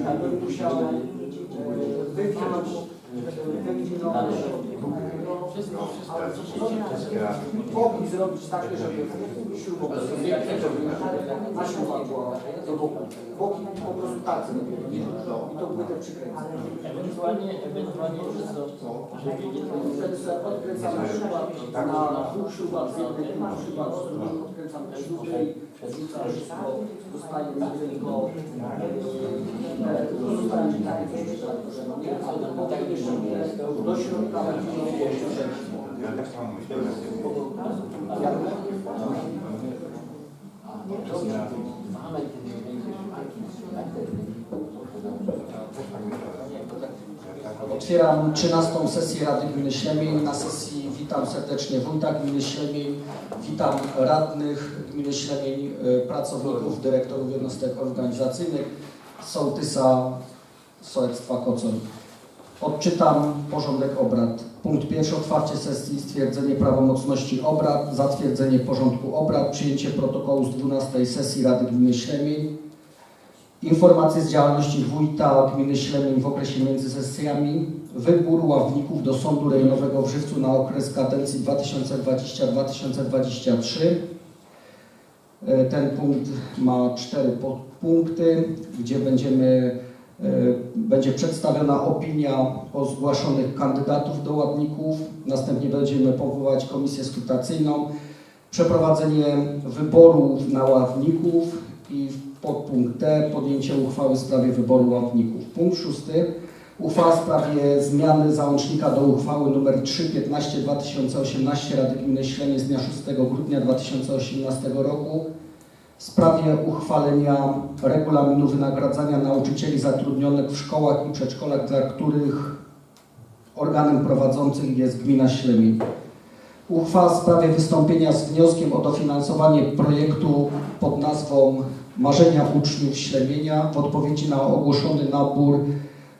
ja bym musiał e, wypiąć, wywinąć, boki zrobić takie, żeby śrubowe, na śruba była do boku. Boki po prostu tak zrobić i to płytę przykręcać. Ewentualnie, ewentualnie nie Wtedy sobie odkręcamy śruba na dwóch śrubach, z jednej dwóch śrubach, z drugiej odkręcam te wszystko, zostaje tylko e, takie no nie, ale potem jeszcze nie, do środka będzie Ja tak samo myślę. jak Otwieram 13 sesję Rady Gminy Ślemień. Na sesji witam serdecznie wójta Gminy Ślemień, witam radnych Gminy Ślemień, y, pracowników, dyrektorów jednostek organizacyjnych, sołtysa sołectwa Kocoń. Odczytam porządek obrad. Punkt pierwszy, otwarcie sesji, stwierdzenie prawomocności obrad, zatwierdzenie porządku obrad, przyjęcie protokołu z 12 sesji Rady Gminy Ślemień, Informacje z działalności wójta gminy Ślemień w okresie między sesjami. Wybór ławników do Sądu Rejonowego w Żywcu na okres kadencji 2020-2023. E, Ten punkt ma cztery podpunkty, gdzie będziemy, e, będzie przedstawiona opinia o zgłaszonych kandydatów do ławników. Następnie będziemy powołać komisję skrutacyjną, przeprowadzenie wyborów na ławników i podpunkt D podjęcie uchwały w sprawie wyboru ławników. Punkt szósty. Uchwała w sprawie zmiany załącznika do uchwały nr 315 2018 Rady Gminy Ślemień z dnia 6 grudnia 2018 roku w sprawie uchwalenia regulaminu wynagradzania nauczycieli zatrudnionych w szkołach i przedszkolach, dla których organem prowadzącym jest gmina Ślemień. Uchwała w sprawie wystąpienia z wnioskiem o dofinansowanie projektu pod nazwą Marzenia Uczniów Ślemienia w odpowiedzi na ogłoszony nabór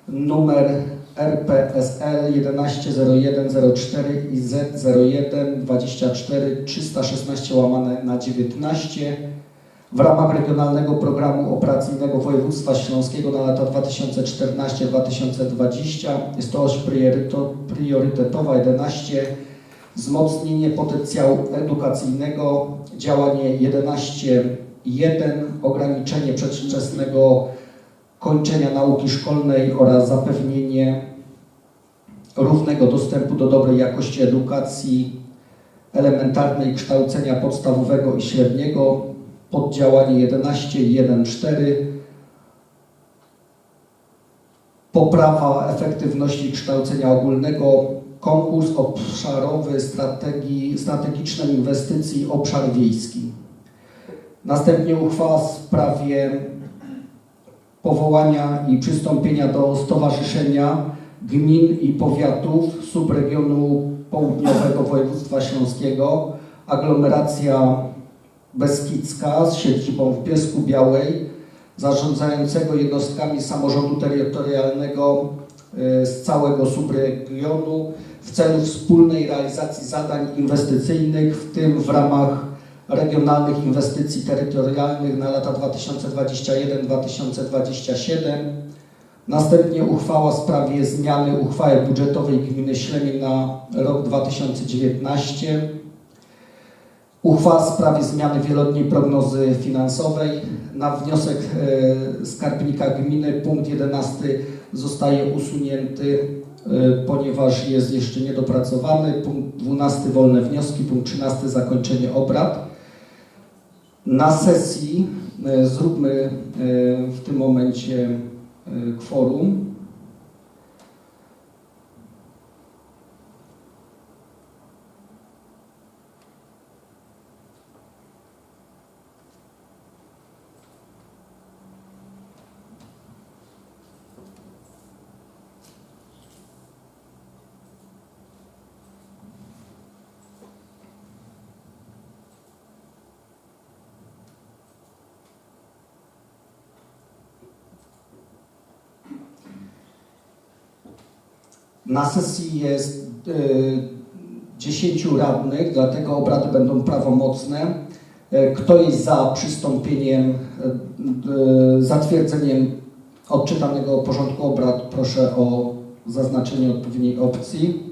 numer RPSL 110104 i Z01 24 316 łamane na 19 w ramach Regionalnego Programu Operacyjnego Województwa Śląskiego na lata 2014-2020. Jest to oś priorytetowa 11 wzmocnienie potencjału edukacyjnego, działanie 11.1, ograniczenie przedwczesnego kończenia nauki szkolnej oraz zapewnienie równego dostępu do dobrej jakości edukacji elementarnej, kształcenia podstawowego i średniego, poddziałanie 11.1.4, poprawa efektywności kształcenia ogólnego, konkurs obszarowy strategii, strategicznej inwestycji obszar wiejski. Następnie uchwała w sprawie powołania i przystąpienia do Stowarzyszenia Gmin i Powiatów Subregionu Południowego Województwa Śląskiego, aglomeracja Beskidzka z siedzibą w Piesku Białej, zarządzającego jednostkami samorządu terytorialnego y, z całego subregionu w celu wspólnej realizacji zadań inwestycyjnych, w tym w ramach regionalnych inwestycji terytorialnych na lata 2021-2027. Następnie uchwała w sprawie zmiany uchwały budżetowej gminy Ślemień na rok 2019. Uchwała w sprawie zmiany wieloletniej prognozy finansowej. Na wniosek e, skarbnika gminy punkt 11 zostaje usunięty, e, ponieważ jest jeszcze niedopracowany. Punkt 12 wolne wnioski, punkt 13 zakończenie obrad. Na sesji e, zróbmy e, w tym momencie e, kworum. Na sesji jest y, 10 radnych, dlatego obrady będą prawomocne. E, Kto jest za przystąpieniem, d- zatwierdzeniem odczytanego porządku obrad proszę o zaznaczenie odpowiedniej opcji.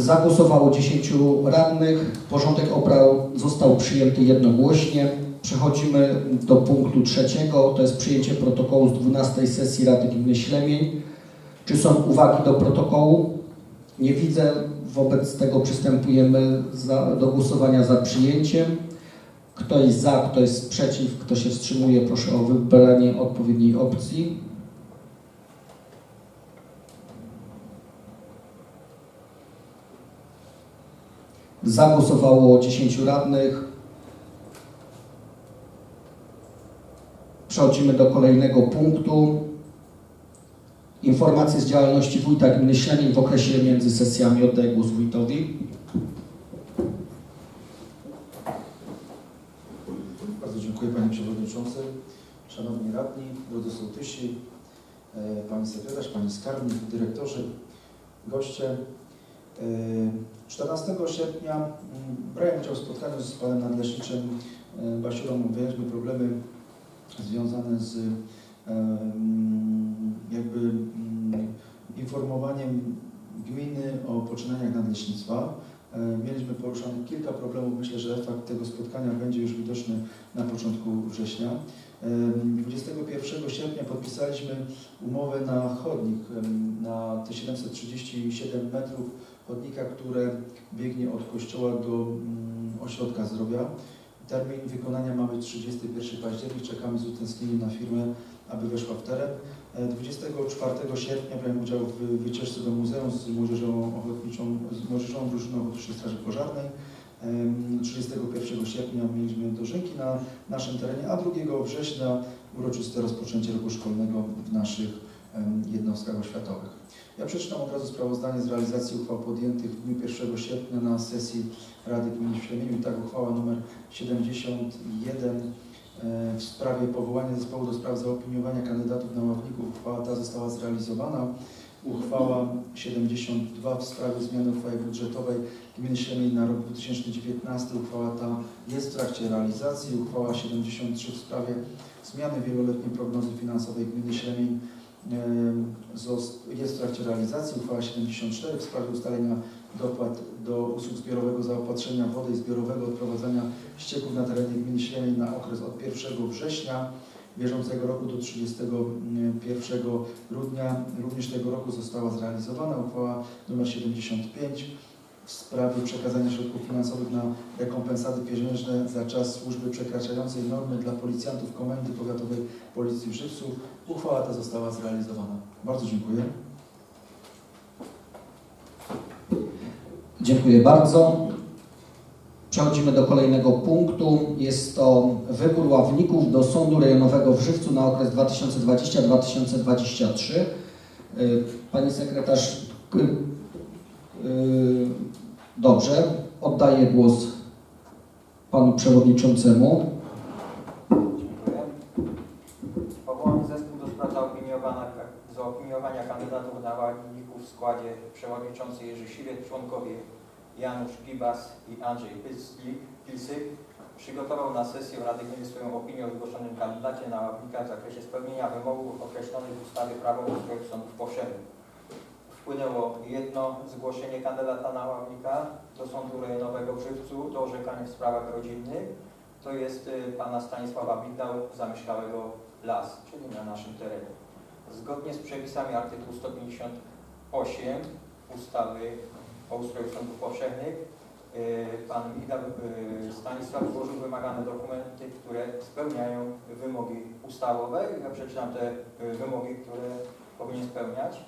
Zagłosowało 10 radnych. Porządek obrad został przyjęty jednogłośnie. Przechodzimy do punktu trzeciego, to jest przyjęcie protokołu z 12 sesji Rady Gminy Ślemień. Czy są uwagi do protokołu? Nie widzę. Wobec tego przystępujemy za, do głosowania za przyjęciem. Kto jest za, kto jest przeciw, kto się wstrzymuje, proszę o wybranie odpowiedniej opcji. Zagłosowało 10 radnych. Przechodzimy do kolejnego punktu. Informacje z działalności wójta gminy Ślemień w okresie między sesjami. Oddaję głos wójtowi. Bardzo dziękuję Panie Przewodniczący, Szanowni Radni, drodzy sołtysi, e, Pani Sekretarz, Pani Skarbnik, Dyrektorzy, goście. E, 14 sierpnia mm, brałem udział w spotkaniu z Panem Nadleśniczym e, Basiurą. Omawialiśmy problemy związane z e, mm, jakby mm, informowaniem gminy o poczynaniach nadleśnictwa. E, Mieliśmy poruszanych kilka problemów. Myślę, że efekt tego spotkania będzie już widoczny na początku września. Em, 21 sierpnia podpisaliśmy umowę na chodnik, na te 737 metrów chodnika, które biegnie od kościoła do mm, ośrodka zdrowia. Termin wykonania ma być 31 październik. Czekamy z utęsknieniem na firmę, aby weszła w teren. E, 24 sierpnia brałem udział w wycieczce do muzeum z młodzieżą ochotniczą, z młodzieżą drużyną Ochotniczej Straży Pożarnej. Em, 31 sierpnia mieliśmy dożynki na naszym terenie, a 2 września uroczyste rozpoczęcie roku szkolnego w naszych jednostkach oświatowych. Ja przeczytam od razu sprawozdanie z realizacji uchwał podjętych w dniu 1 sierpnia na sesji Rady Gminy w tak uchwała nr 71 e, w sprawie powołania zespołu do spraw zaopiniowania kandydatów na ławników. Uchwała ta została zrealizowana. Uchwała 72 w sprawie zmiany uchwały budżetowej Gminy Ślemień na rok 2019. Uchwała ta jest w trakcie realizacji. Uchwała 73 w sprawie zmiany wieloletniej prognozy finansowej Gminy Ślemień jest w trakcie realizacji. Uchwała 74 w sprawie ustalenia dopłat do usług zbiorowego zaopatrzenia wody i zbiorowego odprowadzania ścieków na terenie gminy Ślemień na okres od 1 września bieżącego roku do 31 grudnia. Również tego roku została zrealizowana uchwała nr 75 w sprawie przekazania środków finansowych na rekompensaty pieniężne za czas służby przekraczającej normy dla policjantów Komendy Powiatowej Policji w Żywcu. Uchwała ta została zrealizowana. Bardzo dziękuję. Dziękuję bardzo. Przechodzimy do kolejnego punktu. Jest to wybór ławników do Sądu Rejonowego w Żywcu na okres 2020-2023. Y, Pani sekretarz, y, y, dobrze, oddaję głos panu przewodniczącemu. Dziękuję. Powołany zespół do spraw zaopiniowania, kandydatów na ławników w składzie przewodniczący Jerzy Siwiec, członkowie Janusz Gibas i Andrzej Pilsyk przygotował na sesję Rady Gminy swoją opinię o zgłoszonym kandydacie na ławnika w zakresie spełnienia wymogów określonych w ustawie Prawo ustroju sądów powszechnych. Wpłynęło jedno zgłoszenie kandydata na ławnika do Sądu Rejonowego w Żywcu do orzekania w sprawach rodzinnych. To jest y, pana Stanisława Bidał, zamieszkałego Las, czyli na naszym terenie. Zgodnie z przepisami artykułu 158 ustawy o ustroju sądów powszechnych, y, pan Bidał y, Stanisław złożył wymagane dokumenty, które spełniają wymogi ustawowe. Ja przeczytam te y, wymogi, które powinien spełniać.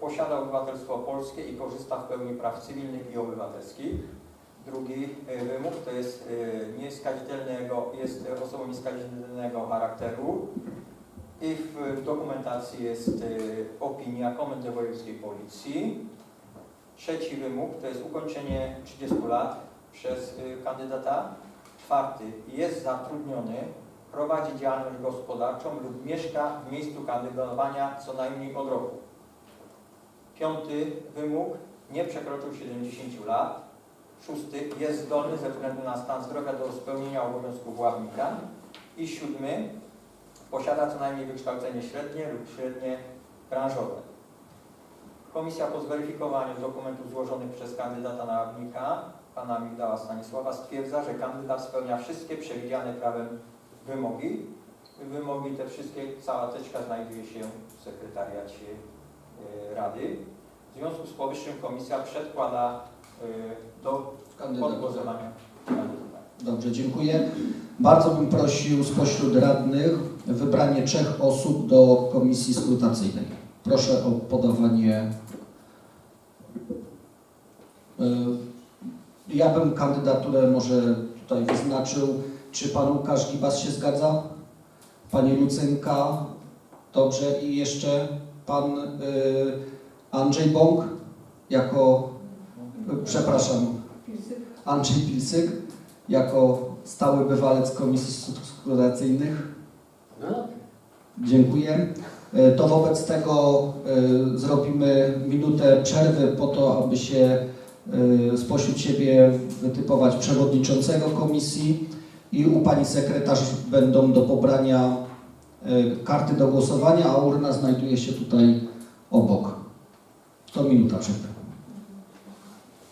Posiada obywatelstwo polskie i korzysta w pełni praw cywilnych i obywatelskich. Drugi wymóg to jest nieskazitelnego, jest osobą nieskazitelnego charakteru i w dokumentacji jest y, opinia Komendy Wojewódzkiej Policji. Trzeci wymóg to jest ukończenie 30 lat przez y, kandydata. Czwarty, jest zatrudniony, prowadzi działalność gospodarczą lub mieszka w miejscu kandydowania co najmniej od roku. Piąty wymóg, nie przekroczył 70 lat. Szósty, jest zdolny ze względu na stan zdrowia do spełnienia obowiązków ławnika. I siódmy, posiada co najmniej wykształcenie średnie lub średnie branżowe. Komisja po zweryfikowaniu dokumentów złożonych przez kandydata na ławnika, pana Migdała Stanisława, stwierdza, że kandydat spełnia wszystkie przewidziane prawem wymogi. Wymogi te wszystkie, cała teczka znajduje się w sekretariacie y, Rady. W związku z powyższym komisja przedkłada y, do Kandydat. podgłosowania kandydata. Dobrze, dziękuję. Bardzo bym prosił spośród radnych wybranie trzech osób do komisji skrutacyjnej. Proszę o podawanie. Y, Ja bym kandydaturę może tutaj wyznaczył. Czy pan Łukasz Gibas się zgadza? Pani Lucynka? Dobrze. I jeszcze pan y, Andrzej Bąk jako, y, przepraszam, Andrzej Pilsyk jako stały bywalec komisji skrutacyjnych. No dobrze. Dziękuję. E, To wobec tego e, zrobimy minutę przerwy po to, aby się e, spośród siebie wytypować przewodniczącego komisji i u pani sekretarz będą do pobrania karty do głosowania, a urna znajduje się tutaj obok. To minuta przerwy.